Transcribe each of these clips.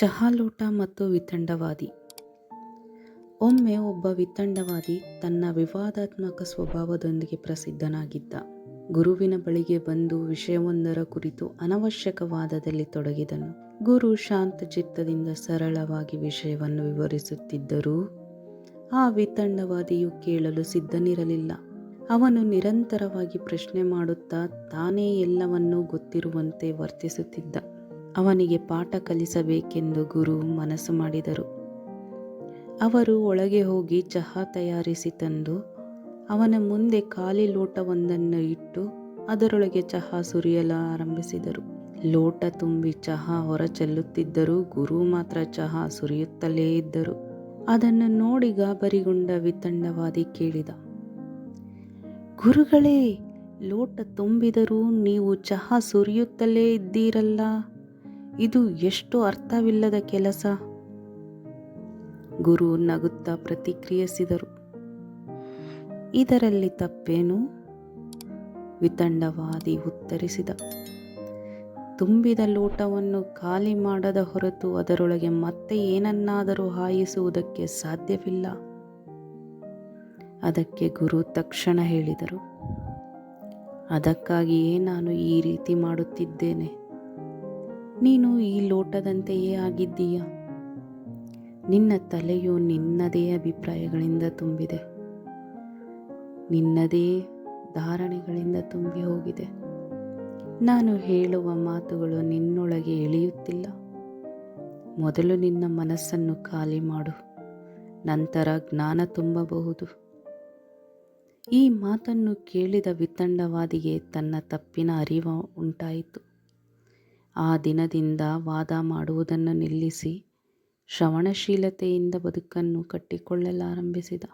ಚಹಾ ಲೋಟ ಮತ್ತು ವಿತಂಡವಾದಿ. ಒಮ್ಮೆ ಒಬ್ಬ ವಿತಂಡವಾದಿ ತನ್ನ ವಿವಾದಾತ್ಮಕ ಸ್ವಭಾವದೊಂದಿಗೆ ಪ್ರಸಿದ್ಧನಾಗಿದ್ದ. ಗುರುವಿನ ಬಳಿಗೆ ಬಂದು ವಿಷಯವೊಂದರ ಕುರಿತು ಅನವಶ್ಯಕವಾದದಲ್ಲಿ ತೊಡಗಿದನು. ಗುರು ಶಾಂತ ಚಿತ್ತದಿಂದ ಸರಳವಾಗಿ ವಿಷಯವನ್ನು ವಿವರಿಸುತ್ತಿದ್ದರೂ, ಆ ವಿತಂಡವಾದಿಯು ಕೇಳಲು ಸಿದ್ಧನಿರಲಿಲ್ಲ. ಅವನು ನಿರಂತರವಾಗಿ ಪ್ರಶ್ನೆ ಮಾಡುತ್ತಾ ತಾನೇ ಎಲ್ಲವನ್ನೂ ಗೊತ್ತಿರುವಂತೆ ವರ್ತಿಸುತ್ತಿದ್ದ. ಅವನಿಗೆ ಪಾಠ ಕಲಿಸಬೇಕೆಂದು ಗುರು ಮನಸ್ಸು ಮಾಡಿದರು. ಅವರು ಒಳಗೆ ಹೋಗಿ ಚಹಾ ತಯಾರಿಸಿ ತಂದು, ಅವನ ಮುಂದೆ ಖಾಲಿ ಲೋಟವೊಂದನ್ನು ಇಟ್ಟು ಅದರೊಳಗೆ ಚಹಾ ಸುರಿಯಲು ಆರಂಭಿಸಿದರು. ಲೋಟ ತುಂಬಿ ಚಹಾ ಹೊರ ಚೆಲ್ಲುತ್ತಿದ್ದರೂ ಗುರು ಮಾತ್ರ ಚಹಾ ಸುರಿಯುತ್ತಲೇ ಇದ್ದರು. ಅದನ್ನು ನೋಡಿ ಗಾಬರಿಗೊಂಡ ವಿತಂಡವಾದಿ ಕೇಳಿದ, ಗುರುಗಳೇ, ಲೋಟ ತುಂಬಿದರೂ ನೀವು ಚಹಾ ಸುರಿಯುತ್ತಲೇ ಇದ್ದೀರಲ್ಲ? ಇದು ಎಷ್ಟು ಅರ್ಥವಿಲ್ಲದ ಕೆಲಸ? ಗುರು ನಗುತ್ತಾ ಪ್ರತಿಕ್ರಿಯಿಸಿದರು. ಇದರಲ್ಲಿ ತಪ್ಪೇನು? ವಿತಂಡವಾದಿ ಉತ್ತರಿಸಿದ. ತುಂಬಿದ ಲೋಟವನ್ನು ಖಾಲಿ ಮಾಡದ ಹೊರತು ಅದರೊಳಗೆ ಮತ್ತೆ ಏನನ್ನಾದರೂ ಹಾಯಿಸುವುದಕ್ಕೆ ಸಾಧ್ಯವಿಲ್ಲ. ಅದಕ್ಕೆ ಗುರು ತಕ್ಷಣ ಹೇಳಿದರು. ಅದಕ್ಕಾಗಿಯೇ ನಾನು ಈ ರೀತಿ ಮಾಡುತ್ತಿದ್ದೇನೆ. ನೀನು ಈ ಲೋಟದಂತೆಯೇ ಆಗಿದ್ದೀಯ. ನಿನ್ನ ತಲೆಯು ನಿನ್ನದೇ ಅಭಿಪ್ರಾಯಗಳಿಂದ ತುಂಬಿದೆ. ನಿನ್ನದೇ ಧಾರಣೆಗಳಿಂದ ತುಂಬಿ ಹೋಗಿದೆ. ನಾನು ಹೇಳುವ ಮಾತುಗಳು ನಿನ್ನೊಳಗೆ ಇಳಿಯುತ್ತಿಲ್ಲ ಮೊದಲು ನಿನ್ನ ಮನಸ್ಸನ್ನು ಖಾಲಿ ಮಾಡು. ನಂತರ ಜ್ಞಾನ ತುಂಬಬಹುದು. ಈ ಮಾತನ್ನು ಕೇಳಿದ ವಿತಂಡವಾದಿಗೆ ತನ್ನ ತಪ್ಪಿನ ಅರಿವು ಉಂಟಾಯಿತು. ಆ ದಿನದಿಂದ ವಾದ ಮಾಡುವುದನ್ನು ನಿಲ್ಲಿಸಿ ಶ್ರವಣಶೀಲತೆಯಿಂದ ಬದುಕನ್ನು ಕಟ್ಟಿಕೊಳ್ಳಲಾರಂಭಿಸಿದ.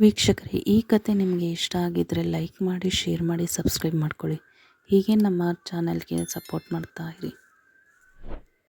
ವೀಕ್ಷಕರೇ, ಈ ಕತೆ ನಿಮಗೆ ಇಷ್ಟ ಆಗಿದ್ದರೆ ಲೈಕ್ ಮಾಡಿ, ಶೇರ್ ಮಾಡಿ, ಸಬ್ಸ್ಕ್ರೈಬ್ ಮಾಡ್ಕೊಳ್ಳಿ. ಹೀಗೆ ನಮ್ಮ ಚಾನಲ್ಗೆ ಸಪೋರ್ಟ್ ಮಾಡ್ತಾ ಇರಿ.